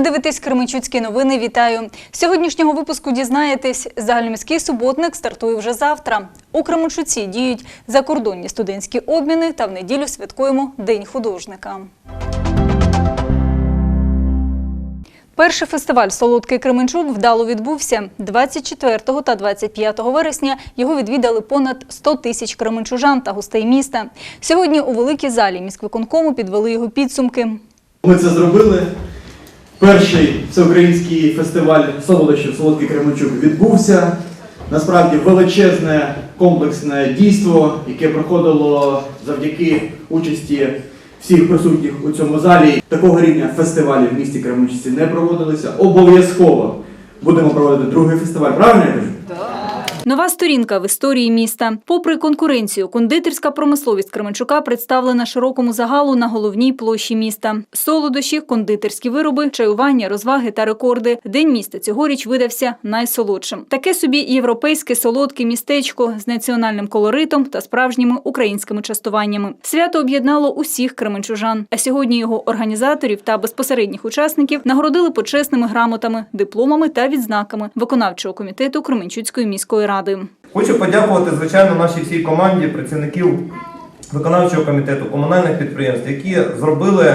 Ви дивитесь Кременчуцькі новини. Вітаю! З Сьогоднішнього випуску дізнаєтесь, загальноміський суботник стартує вже завтра. У Кременчуці діють закордонні студентські обміни та в неділю святкуємо День художника. Перший фестиваль Солодкий Кременчук вдало відбувся 24 та 25 вересня. Його відвідали понад 100 тисяч кременчужан та гостей міста. Сьогодні у великій залі міськвиконкому підвели його підсумки. Ми це зробили. Перший всеукраїнський фестиваль солодощів Солодкий Кременчук відбувся. Насправді величезне комплексне дійство, яке проходило завдяки участі всіх присутніх у цьому залі. Такого рівня фестивалі в місті Кременчуці не проводилися. Обов'язково будемо проводити другий фестиваль. Правильно я кажу? Нова сторінка в історії міста. Попри конкуренцію, кондитерська промисловість Кременчука представлена широкому загалу на головній площі міста. Солодощі, кондитерські вироби, чаювання, розваги та рекорди. День міста цьогоріч видався найсолодшим. Таке собі європейське солодке містечко з національним колоритом та справжніми українськими частуваннями. Свято об'єднало усіх кременчужан. А сьогодні його організаторів та безпосередніх учасників нагородили почесними грамотами, дипломами та відзнаками виконавчого комітету Кременчуцької міської ради. Хочу подякувати, звичайно, нашій всій команді працівників виконавчого комітету, комунальних підприємств, які зробили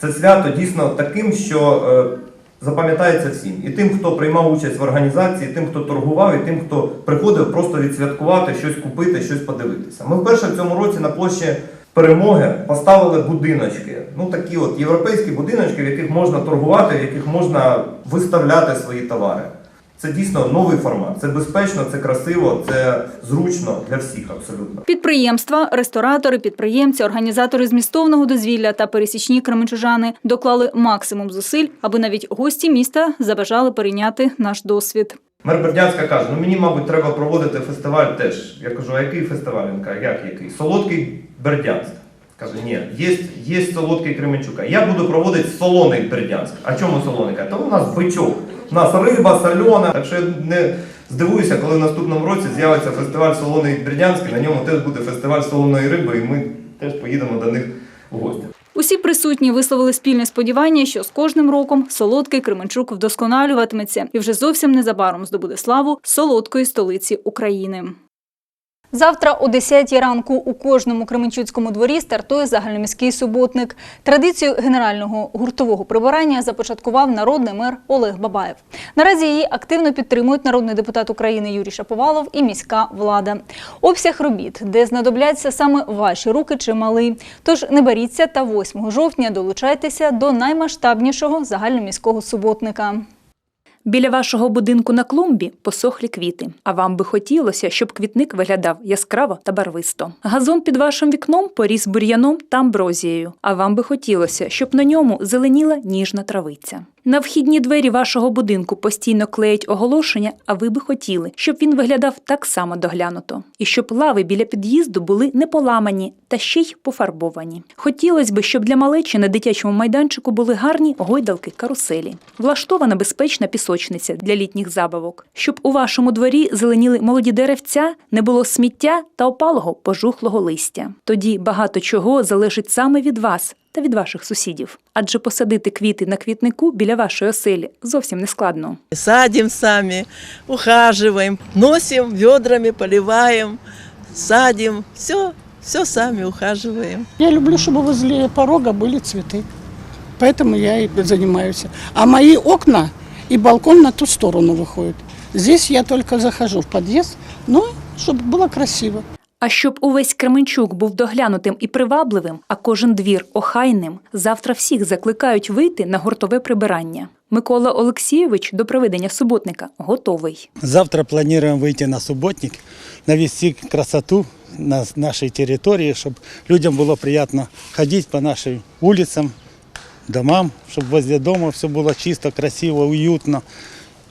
це свято дійсно таким, що е, запам'ятається всім. І тим, хто приймав участь в організації, і тим, хто торгував, і тим, хто приходив просто відсвяткувати, щось купити, щось подивитися. Ми вперше в цьому році на площі перемоги поставили будиночки. Ну такі от європейські будиночки, в яких можна торгувати, в яких можна виставляти свої товари. Це дійсно новий формат. Це безпечно, це красиво, це зручно для всіх абсолютно. Підприємства, ресторатори, підприємці, організатори змістовного дозвілля та пересічні кременчужани доклали максимум зусиль, аби навіть гості міста забажали перейняти наш досвід. Мер Бердянська каже: ну мені, мабуть, треба проводити фестиваль теж. Я кажу, а який фестиваль? Він каже, як який? Солодкий Бердянськ. Каже, ні, є, є солодкий Кременчука. Я буду проводити солоний Бердянськ. А чому солоний? То у нас бичок. У нас риба, сальона. Так що я не здивуюся, коли в наступному році з'явиться фестиваль солоний Бердянський, на ньому теж буде фестиваль солоної риби, і ми теж поїдемо до них в гості. Усі присутні висловили спільне сподівання, що з кожним роком солодкий Кременчук вдосконалюватиметься і вже зовсім незабаром здобуде славу солодкої столиці України. Завтра о 10 ранку у кожному Кременчуцькому дворі стартує загальноміський суботник. Традицію генерального гуртового прибирання започаткував народний мер Олег Бабаєв. Наразі її активно підтримують народний депутат України Юрій Шаповалов і міська влада. Обсяг робіт, де знадобляться саме ваші руки, чималий. Тож не боріться та 8 жовтня долучайтеся до наймасштабнішого загальноміського суботника. Біля вашого будинку на клумбі посохлі квіти, а вам би хотілося, щоб квітник виглядав яскраво та барвисто. Газон під вашим вікном поріс бур'яном та амброзією, а вам би хотілося, щоб на ньому зеленіла ніжна травиця. На вхідні двері вашого будинку постійно клеять оголошення, а ви би хотіли, щоб він виглядав так само доглянуто, і щоб лави біля під'їзду були не поламані та ще й пофарбовані. Хотілося б, щоб для малечі на дитячому майданчику були гарні гойдалки, каруселі, влаштована безпечна пісочниця для літніх забавок, щоб у вашому дворі зеленіли молоді деревця, не було сміття та опалого пожухлого листя. Тоді багато чого залежить саме від вас та від ваших сусідів. Адже посадити квіти на квітнику біля вашої оселі зовсім не складно. Садим сами, ухаживаем, носим ведрами, поливаем, садим, все, все сами ухаживаем. Я люблю, чтобы возле порога были цветы. Поэтому я и занимаюсь. А мои окна и балкон на ту сторону выходят. Здесь я только захожу в подъезд, ну, чтобы было красиво. А щоб увесь Кременчук був доглянутим і привабливим, а кожен двір охайним, завтра всіх закликають вийти на гуртове прибирання. Микола Олексійович до проведення суботника готовий. Завтра планируем выйти на субботник, навести красоту на нашей территории, чтобы людям было приятно ходить по нашим улицам, домам, чтобы возле дома все было чисто, красиво, уютно,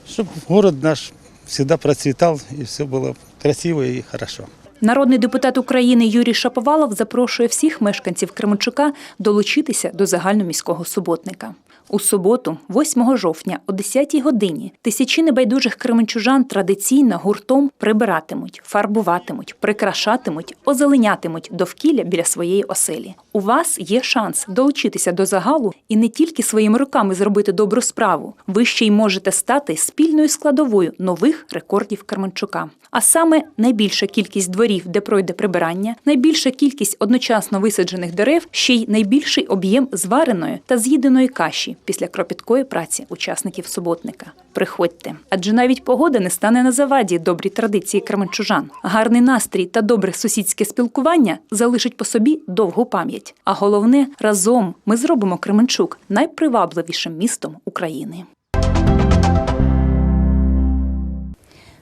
чтобы город наш всегда процветал и все было красиво и хорошо. Народний депутат України Юрій Шаповалов запрошує всіх мешканців Кременчука долучитися до загальноміського суботника. У суботу, 8 жовтня, о 10 годині, тисячі небайдужих кременчужан традиційно гуртом прибиратимуть, фарбуватимуть, прикрашатимуть, озеленятимуть довкілля біля своєї оселі. У вас є шанс долучитися до загалу і не тільки своїми руками зробити добру справу. Ви ще й можете стати спільною складовою нових рекордів Кременчука. А саме найбільша кількість дворів, де пройде прибирання, найбільша кількість одночасно висаджених дерев, ще й найбільший об'єм звареної та з'їденої каші після кропіткої праці учасників суботника. Приходьте, адже навіть погода не стане на заваді добрій традиції кременчужан. Гарний настрій та добре сусідське спілкування залишить по собі довгу пам'ять. А головне, разом ми зробимо Кременчук найпривабливішим містом України.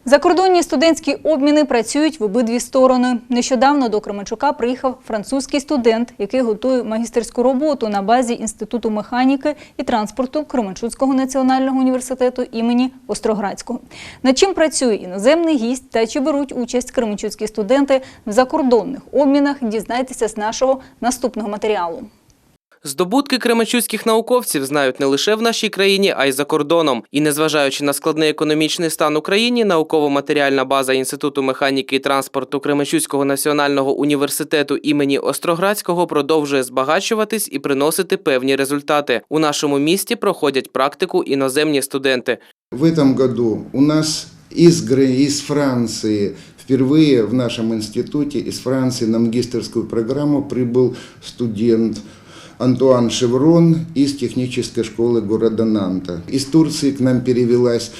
Закордонні студентські обміни працюють в обидві сторони. Нещодавно до Кременчука приїхав французький студент, який готує магістерську роботу на базі Інституту механіки і транспорту Кременчуцького національного університету імені Остроградського. Над чим працює іноземний гість та чи беруть участь кременчуцькі студенти в закордонних обмінах, дізнайтеся з нашого наступного матеріалу. Здобутки кременчуцьких науковців знають не лише в нашій країні, а й за кордоном. І незважаючи на складний економічний стан України, науково-матеріальна база Інституту механіки і транспорту Кременчуцького національного університету імені Остроградського продовжує збагачуватись і приносити певні результати. У нашому місті проходять практику іноземні студенти. В этом году у нас из, Гре- из Франции впервые в нашем институте из Франции на магистерскую программу прибыл студент Антуан Шеврон из технической школы города Нанта. Из Турции к нам перевелась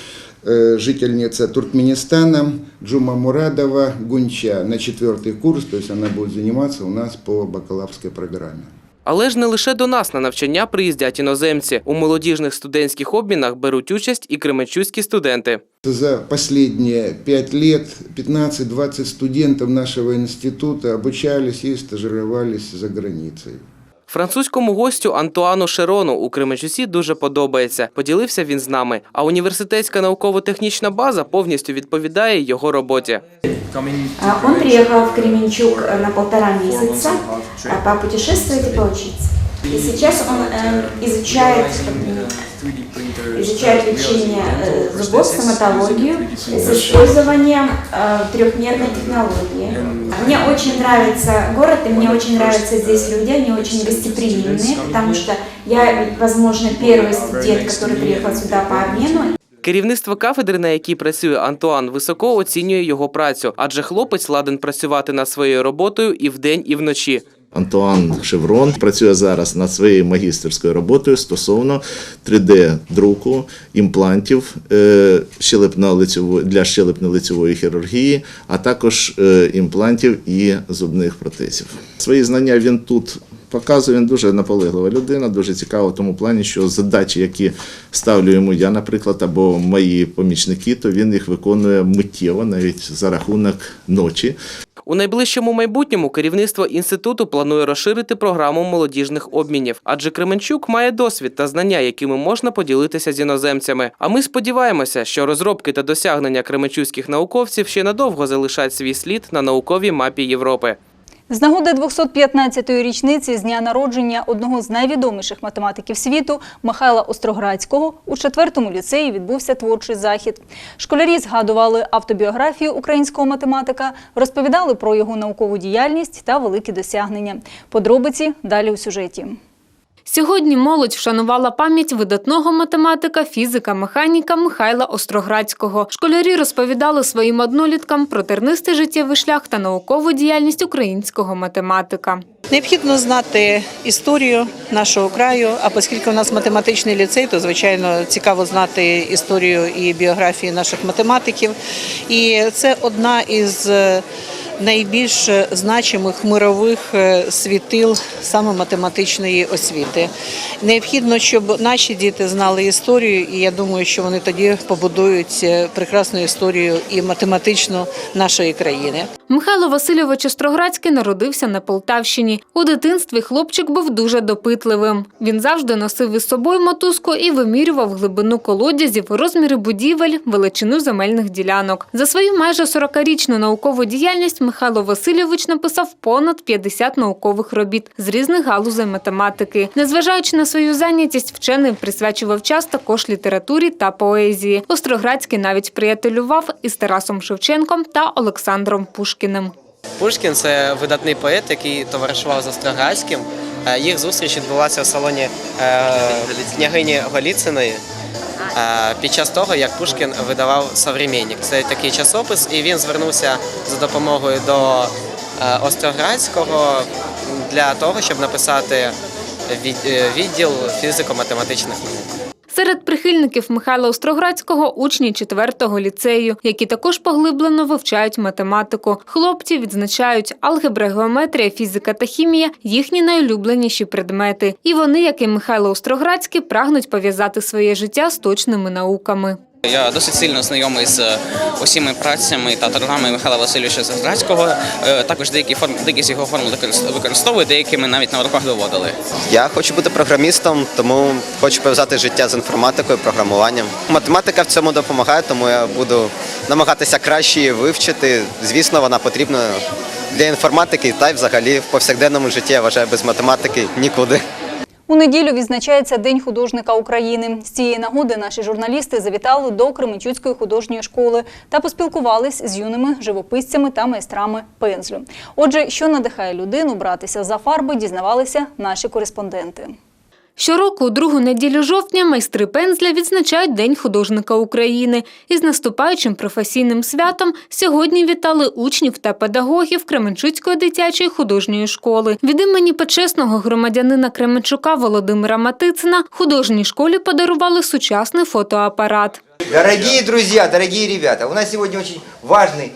э, жительница Туркменистана Джума Мурадова Гунча на четвертый курс, то есть она будет заниматься у нас по бакалаврской программе. Але ж не лише до нас на навчання приїздять іноземці. У молодіжних студентських обмінах беруть участь і кременчуцькі студенти. За последние пять лет 15-20 студентов нашего института обучались и стажировались за границей. Французькому гостю Антуану Шерону у Кременчуці дуже подобається. Поділився він з нами. А університетська науково-технічна база повністю відповідає його роботі. А, Он приїхав в Кременчук э, на полтора місяця, а, попутешествовать і поучиться. И сейчас он э, изучает, м, изучает лечение э, зубов, стоматологию с использованием э, трехмерной технологии. Мне очень нравится город, и мне очень нравятся здесь люди, они очень гостеприимные, потому что я, возможно, первый студент, который приехал сюда по обмену, Керівництво кафедри, на якій працює Антуан, високо оцінює його працю, адже хлопець ладен працювати над своєю роботою і вдень, і вночі. Антуан Шеврон працює зараз над своєю магістерською роботою стосовно 3D-друку імплантів е, для щелепно-лицьової хірургії, а також е, імплантів і зубних протезів. Свої знання він тут показує. Він дуже наполеглива людина, дуже цікава в тому плані, що задачі, які ставлю йому я, наприклад, або мої помічники, то він їх виконує миттєво, навіть за рахунок ночі. У найближчому майбутньому керівництво інституту планує розширити програму молодіжних обмінів, адже Кременчук має досвід та знання, якими можна поділитися з іноземцями. А ми сподіваємося, що розробки та досягнення кременчуцьких науковців ще надовго залишать свій слід на науковій мапі Європи. З нагоди 215-ї річниці з дня народження одного з найвідоміших математиків світу Михайла Остроградського у четвертому ліцеї відбувся творчий захід. Школярі згадували автобіографію українського математика, розповідали про його наукову діяльність та великі досягнення. Подробиці далі у сюжеті. Сьогодні молодь вшанувала пам'ять видатного математика, фізика, механіка Михайла Остроградського. Школярі розповідали своїм одноліткам про тернистий життєвий шлях та наукову діяльність українського математика. Необхідно знати історію нашого краю. А оскільки у нас математичний ліцей, то звичайно цікаво знати історію і біографії наших математиків. І це одна із найбільш значимих мирових е, світил саме математичної освіти. Необхідно, щоб наші діти знали історію, і я думаю, що вони тоді побудують е, прекрасну історію і математичну нашої країни. Михайло Васильович Остроградський народився на Полтавщині. У дитинстві хлопчик був дуже допитливим. Він завжди носив із собою мотузку і вимірював глибину колодязів, розміри будівель, величину земельних ділянок. За свою майже 40-річну наукову діяльність Михайло Васильович написав понад 50 наукових робіт з різних галузей математики. Незважаючи на свою зайнятість, вчений присвячував час також літературі та поезії. Остроградський навіть приятелював із Тарасом Шевченком та Олександром Пушкіним. Пушкін це видатний поет, який товаришував з Остроградським. Е, Їх зустріч відбулася в салоні е, княгині Голіциної е, під час того, як Пушкін видавав «Современник». Це такий часопис, і він звернувся за допомогою до Остроградського для того, щоб написати від- відділ фізико-математичних наук. Серед прихильників Михайла Остроградського учні 4-го ліцею, які також поглиблено вивчають математику. Хлопці відзначають алгебра, геометрія, фізика та хімія їхні найулюбленіші предмети. І вони, як і Михайло Остроградський, прагнуть пов'язати своє життя з точними науками. Я досить сильно знайомий з е, усіма працями та трудами Михайла Васильовича Заздрацького. Е, Також деякі форм деякі з його використ- використовую, деякі ми навіть на уроках доводили. Я хочу бути програмістом, тому хочу пов'язати життя з інформатикою, програмуванням. Математика в цьому допомагає, тому я буду намагатися краще її вивчити. Звісно, вона потрібна для інформатики, та й взагалі в повсякденному житті я вважаю без математики нікуди. У неділю відзначається День художника України. З цієї нагоди наші журналісти завітали до Кременчуцької художньої школи та поспілкувались з юними живописцями та майстрами пензлю. Отже, що надихає людину братися за фарби, дізнавалися наші кореспонденти. Щороку, у другу неділю жовтня, майстри пензля відзначають День художника України. Із наступаючим професійним святом сьогодні вітали учнів та педагогів Кременчуцької дитячої художньої школи. Від імені почесного громадянина Кременчука Володимира Матицина художній школі подарували сучасний фотоапарат. Дорогие друзья, дорогие ребята, у нас сегодня очень важный,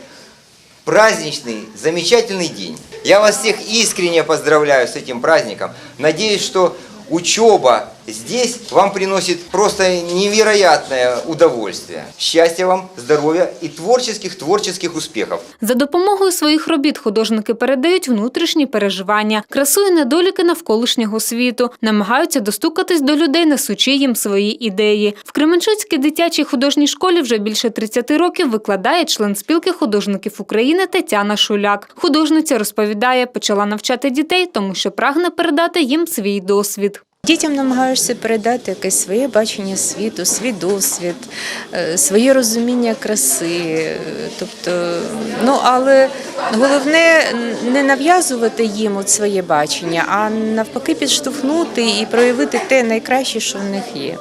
праздничный, замечательный день. Я вас всех искренне поздравляю с этим праздником. Надеюсь, что учеба здесь вам приносит просто невероятное удовольствие. Счастья вам, здоровья и творческих, творческих успехов. За допомогою своїх робіт художники передають внутрішні переживання, красу і недоліки навколишнього світу, намагаються достукатись до людей, несучи їм свої ідеї. В Кременчуцькій дитячій художній школі вже більше 30 років викладає член спілки художників України Тетяна Шуляк. Художниця розповідає, почала навчати дітей, тому що прагне передати їм свій досвід. Дітям намагаєшся передати якесь своє бачення світу, свій досвід, е, своє розуміння краси. Тобто, ну але головне не нав'язувати їм от своє бачення, а навпаки підштовхнути і проявити те найкраще, що в них є.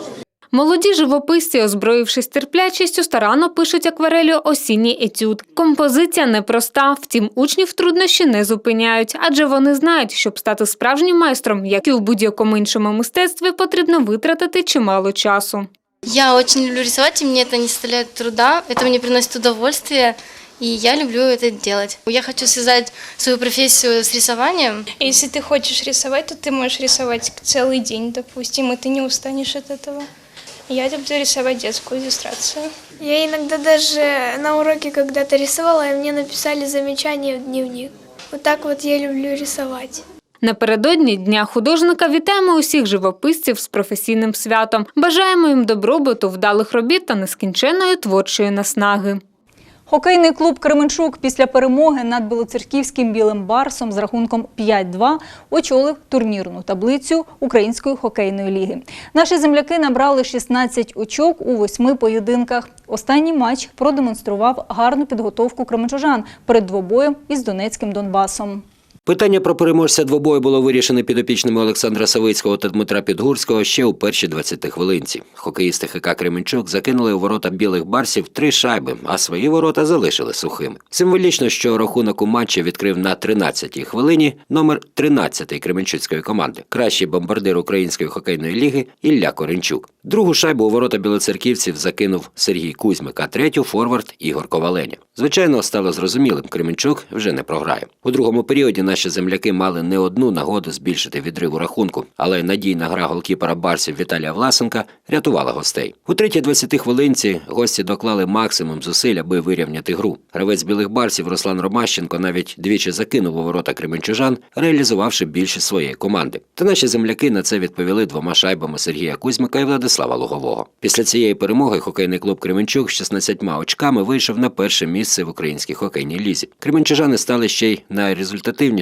Молоді живописці, озброївшись терплячістю, старанно пишуть акварелю осінній етюд. Композиція непроста, втім, учнів труднощі не зупиняють, адже вони знають, щоб стати справжнім майстром, як і у будь-якому іншому мистецтві, потрібно витратити чимало часу. Я очень люблю рисовать, и мне это не составляет труда, это мне приносит удовольствие, и я люблю это делать. Я хочу связать свою профессию с рисованием. Если ты хочешь рисовать, то ты можешь рисовать целый день, допустим, и ты не устанешь от этого. Я люблю рисовать детскую иллюстрацию. Я иногда даже на уроке когда-то рисовала, и мне написали замечание в дневник. Вот так вот я люблю рисовать. Напередодні Дня художника вітаємо усіх живописців з професійним святом. Бажаємо їм добробуту, вдалих робіт та нескінченної творчої наснаги. Хокейний клуб Кременчук після перемоги над Білоцерківським білим барсом з рахунком 5-2 очолив турнірну таблицю Української хокейної ліги. Наші земляки набрали 16 очок у восьми поєдинках. Останній матч продемонстрував гарну підготовку кременчужан перед двобоєм із Донецьким Донбасом. Питання про переможця двобою було вирішене підопічними Олександра Савицького та Дмитра Підгурського ще у першій 20 хвилинці. Хокеїсти ХК Кременчук закинули у ворота білих барсів три шайби, а свої ворота залишили сухими. Символічно, що рахунок у матчі відкрив на 13-й хвилині номер 13 Кременчуцької команди, кращий бомбардир української хокейної ліги Ілля Коренчук. Другу шайбу у ворота білоцерківців закинув Сергій Кузьмик, а третю форвард Ігор Коваленя. Звичайно, стало зрозумілим, Кременчук вже не програє. У другому періоді наші наші земляки мали не одну нагоду збільшити відрив у рахунку, але надійна гра голкіпера барсів Віталія Власенка рятувала гостей. У третій 20 хвилинці гості доклали максимум зусиль, аби вирівняти гру. Гравець білих барсів Руслан Ромащенко навіть двічі закинув у ворота кременчужан, реалізувавши більшість своєї команди. Та наші земляки на це відповіли двома шайбами Сергія Кузьмика і Владислава Лугового. Після цієї перемоги хокейний клуб Кременчук з 16 очками вийшов на перше місце в українській хокейній лізі. Кременчужани стали ще й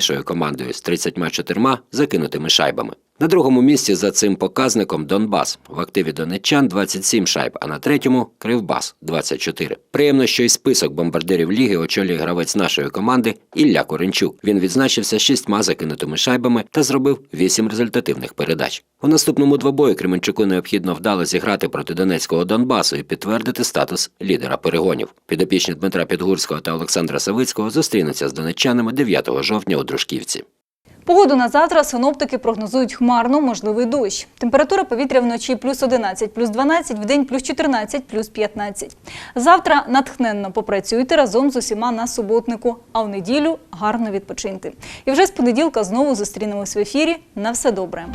найрезультативнішою командою з 34 закинутими шайбами. На другому місці за цим показником Донбас. В активі донеччан 27 шайб, а на третьому Кривбас 24. Приємно, що і список бомбардирів ліги очолює гравець нашої команди Ілля Коренчук. Він відзначився шістьма закинутими шайбами та зробив вісім результативних передач. У наступному двобої Кременчуку необхідно вдало зіграти проти Донецького Донбасу і підтвердити статус лідера перегонів. Підопічні Дмитра Підгурського та Олександра Савицького зустрінуться з донеччанами 9 жовтня у Дружківці. Погоду на завтра синоптики прогнозують хмарно, можливий дощ. Температура повітря вночі плюс 11, плюс 12, вдень плюс 14, плюс 15. Завтра натхненно попрацюйте разом з усіма на суботнику, а в неділю гарно відпочиньте. І вже з понеділка знову зустрінемось в ефірі. На все добре.